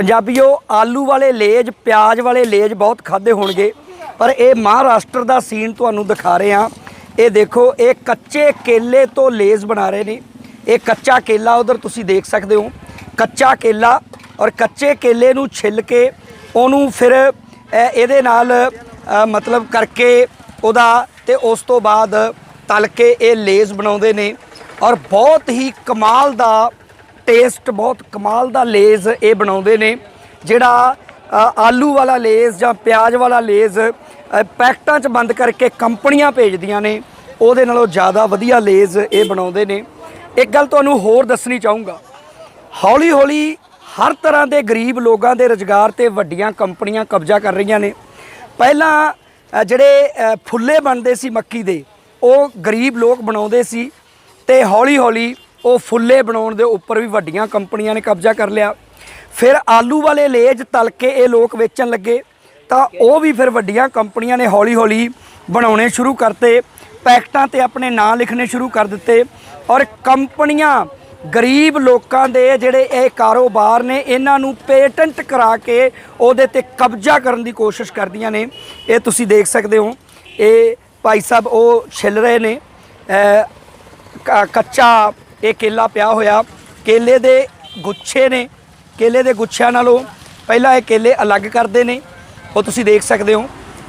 ਪੰਜਾਬੀਓ, ਆਲੂ ਵਾਲੇ ਲੇਜ, ਪਿਆਜ਼ ਵਾਲੇ ਲੇਜ ਬਹੁਤ ਖਾਦੇ ਹੋਣਗੇ। ਪਰ ਇਹ ਮਹਾਰਾਸ਼ਟਰ ਦਾ ਸੀਨ ਤੁਹਾਨੂੰ ਦਿਖਾ ਰਹੇ ਹਾਂ। ਇਹ ਦੇਖੋ, ਇਹ ਕੱਚੇ ਕੇਲੇ ਤੋਂ ਲੇਜ਼ ਬਣਾ ਰਹੇ ਨੇ। ਇਹ ਕੱਚਾ ਕੇਲਾ ਉਧਰ ਤੁਸੀਂ ਦੇਖ ਸਕਦੇ ਹੋ। ਕੱਚਾ ਕੇਲਾ ਔਰ ਕੱਚੇ ਕੇਲੇ ਨੂੰ ਛਿੱਲ ਕੇ ਉਹਨੂੰ ਫਿਰ ਇਹਦੇ ਨਾਲ ਮਤਲਬ ਕਰਕੇ ਉਹਦਾ ਤੇ ਉਸ ਤੋਂ ਬਾਅਦ ਤਲ ਕੇ ਇਹ ਲੇਜ਼ ਬਣਾਉਂਦੇ ਨੇ। ਔਰ ਬਹੁਤ ਹੀ ਕਮਾਲ ਦਾ ਟੇਸਟ ਬਹੁਤ ਕਮਾਲ ਦਾ ਲੇਜ਼ ਇਹ ਬਣਾਉਂਦੇ ਨੇ। ਜਿਹੜਾ ਆਲੂ ਵਾਲਾ ਲੇਜ਼ ਜਾਂ ਪਿਆਜ਼ ਵਾਲਾ ਲੇਜ਼ ਪੈਕਟਾਂ 'ਚ ਬੰਦ ਕਰਕੇ ਕੰਪਨੀਆਂ ਭੇਜਦੀਆਂ ਨੇ, ਉਹਦੇ ਨਾਲੋਂ ਜ਼ਿਆਦਾ ਵਧੀਆ ਲੇਜ਼ ਇਹ ਬਣਾਉਂਦੇ ਨੇ। ਇੱਕ ਗੱਲ ਤੁਹਾਨੂੰ ਹੋਰ ਦੱਸਣੀ ਚਾਹੂੰਗਾ। ਹੌਲੀ ਹੌਲੀ ਹਰ ਤਰ੍ਹਾਂ ਦੇ ਗਰੀਬ ਲੋਕਾਂ ਦੇ ਰੁਜ਼ਗਾਰ ਤੇ ਵੱਡੀਆਂ ਕੰਪਨੀਆਂ ਕਬਜ਼ਾ ਕਰ ਰਹੀਆਂ ਨੇ। ਪਹਿਲਾਂ ਜਿਹੜੇ ਫੁੱਲੇ ਬਣਦੇ ਸੀ ਮੱਕੀ ਦੇ, ਉਹ ਗਰੀਬ ਲੋਕ ਬਣਾਉਂਦੇ ਸੀ ਤੇ ਹੌਲੀ ਹੌਲੀ ਉਹ ਫੁੱਲੇ ਬਣਾਉਣ ਦੇ ਉੱਪਰ ਵੀ ਵੱਡੀਆਂ ਕੰਪਨੀਆਂ ਨੇ ਕਬਜ਼ਾ ਕਰ ਲਿਆ। ਫਿਰ ਆਲੂ ਵਾਲੇ ਲੇਜ ਤਲ ਕੇ ਇਹ ਲੋਕ ਵੇਚਣ ਲੱਗੇ, ਤਾਂ ਉਹ ਵੀ ਫਿਰ ਵੱਡੀਆਂ ਕੰਪਨੀਆਂ ਨੇ ਹੌਲੀ ਹੌਲੀ ਬਣਾਉਣੇ ਸ਼ੁਰੂ ਕਰਤੇ, ਪੈਕਟਾਂ ਤੇ ਆਪਣੇ ਨਾਂ ਲਿਖਣੇ ਸ਼ੁਰੂ ਕਰ ਦਿੱਤੇ ਔਰ ਕੰਪਨੀਆਂ ਗਰੀਬ ਲੋਕਾਂ ਦੇ ਜਿਹੜੇ ਇਹ ਕਾਰੋਬਾਰ ਨੇ, ਇਹਨਾਂ ਨੂੰ ਪੇਟੈਂਟ ਕਰਾ ਕੇ ਉਹਦੇ ਤੇ ਕਬਜ਼ਾ ਕਰਨ ਦੀ ਕੋਸ਼ਿਸ਼ ਕਰਦੀਆਂ ਨੇ। ਇਹ ਤੁਸੀਂ ਦੇਖ ਸਕਦੇ ਹੋ, ਇਹ ਭਾਈ ਸਾਹਿਬ ਉਹ ਛਿੱਲ ਰਹੇ ਨੇ ਕ- ਕੱਚਾ ਇਹ ਕੇਲਾ ਪਿਆ ਹੋਇਆ। ਕੇਲੇ ਦੇ ਗੁੱਛੇ ਨੇ। ਕੇਲੇ ਦੇ ਗੁੱਛਿਆਂ ਨਾਲੋਂ ਪਹਿਲਾਂ ਇਹ ਕੇਲੇ ਅਲੱਗ ਕਰਦੇ ਨੇ। ਉਹ ਤੁਸੀਂ ਦੇਖ ਸਕਦੇ ਹੋ।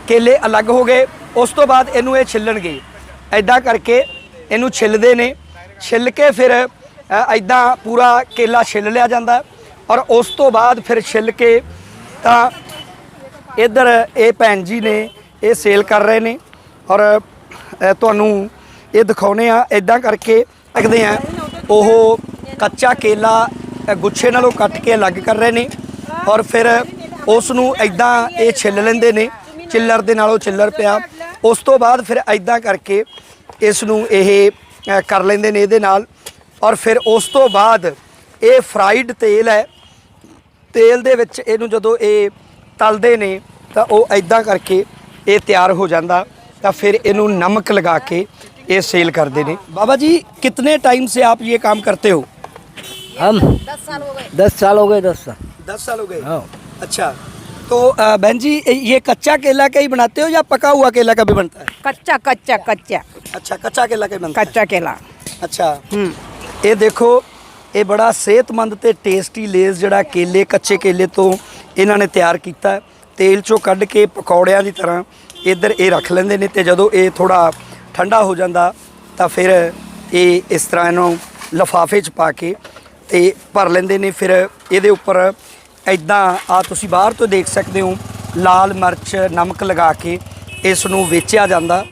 ਕੇਲੇ ਅਲੱਗ ਹੋ ਗਏ। ਉਸ ਤੋਂ ਬਾਅਦ ਇਹਨੂੰ ਇਹ ਛਿੱਲਣਗੇ। ਐਦਾਂ ਕਰਕੇ ਇਹਨੂੰ ਛਿੱਲਦੇ ਨੇ। ਛਿੱਲ ਕੇ ਫਿਰ ਐਦਾਂ ਪੂਰਾ ਕੇਲਾ ਛਿੱਲ ਲਿਆ ਜਾਂਦਾ। ਔਰ ਉਸ ਤੋਂ ਬਾਅਦ ਫਿਰ ਛਿੱਲ ਕੇ ਤਾਂ ਇੱਧਰ ਇਹ ਭੈਣ ਜੀ ਨੇ ਇਹ ਸੇਲ ਕਰ ਰਹੇ ਨੇ। ਔਰ ਤੁਹਾਨੂੰ ਇਹ ਦਿਖਾਉਨੇ ਆ। ਇਦਾਂ ਕਰਕੇ ਰੱਖਦੇ ਆ। ਉਹ ਕੱਚਾ ਕੇਲਾ ਗੁੱਛੇ ਨਾਲੋਂ ਕੱਟ ਕੇ ਅਲੱਗ ਕਰ ਰਹੇ ਨੇ ਔਰ ਫਿਰ ਉਸ ਨੂੰ ਇਦਾਂ ਇਹ ਛਿੱਲ ਲੈਂਦੇ ਨੇ, ਚਿੱਲਰ ਦੇ ਨਾਲੋਂ ਚਿੱਲਰ ਪਿਆ। ਉਸ ਤੋਂ ਬਾਅਦ ਫਿਰ ਇਦਾਂ ਕਰਕੇ ਇਸ ਨੂੰ ਇਹ ਕਰ ਲੈਂਦੇ ਨੇ ਇਹਦੇ ਨਾਲ। ਔਰ ਫਿਰ ਉਸ ਤੋਂ ਬਾਅਦ ਇਹ ਫਰਾਈਡ ਤੇਲ ਹੈ। ਤੇਲ ਦੇ ਵਿੱਚ ਇਹਨੂੰ ਜਦੋਂ ਇਹ ਤਲਦੇ ਨੇ, ਤਾਂ ਉਹ ਐਦਾਂ ਕਰਕੇ ਇਹ ਤਿਆਰ ਹੋ ਜਾਂਦਾ। ਤਾਂ ਫਿਰ ਇਹਨੂੰ ਨਮਕ ਲਗਾ ਕੇ ਇਹ ਸੇਲ ਕਰਦੇ ਨੇ ਬਾਬਾ ਜੀ कितने टाइम से आप ये काम करते हो हम दस साल हो गए दस साल 10 साल हो गए हाँ अच्छा तो अ, बहन जी ये कच्चा केला का ही बनाते हो या पका हुआ केला का भी बनता है कच्चा कच्चा कच्चा अच्छा कच्चा केला का ही बनता कच्चा केला है अच्छा ਇਹ ਦੇਖੋ ਇਹ ਬੜਾ ਸਿਹਤਮੰਦ ਤੇ ਟੇਸਟੀ ਲੇਜ਼ ਜਿਹੜਾ ਕੇਲੇ ਕੱਚੇ ਕੇਲੇ ਤੋਂ ਇਹਨਾਂ ਨੇ ਤਿਆਰ ਕੀਤਾ ਹੈ। ਤੇਲ ਚੋਂ ਕੱਢ ਕੇ ਪਕੌੜਿਆਂ ਦੀ ਤਰ੍ਹਾਂ ਇੱਧਰ ਇਹ ਰੱਖ ਲੈਂਦੇ ਨੇ ਤੇ ਜਦੋਂ ਇਹ ਥੋੜਾ ਠੰਡਾ ਹੋ ਜਾਂਦਾ, ਤਾਂ ਫਿਰ ਇਹ ਇਸ ਤਰ੍ਹਾਂ ਇਹਨੂੰ ਲਫਾਫੇ 'ਚ ਪਾ ਕੇ ਤੇ ਭਰ ਲੈਂਦੇ ਨੇ। ਫਿਰ ਇਹਦੇ ਉੱਪਰ ਐਦਾਂ ਆ, ਤੁਸੀਂ ਬਾਹਰ ਤੋਂ ਦੇਖ ਸਕਦੇ ਹੋ, ਲਾਲ ਮਿਰਚ, ਨਮਕ ਲਗਾ ਕੇ ਇਸ ਨੂੰ ਵੇਚਿਆ ਜਾਂਦਾ।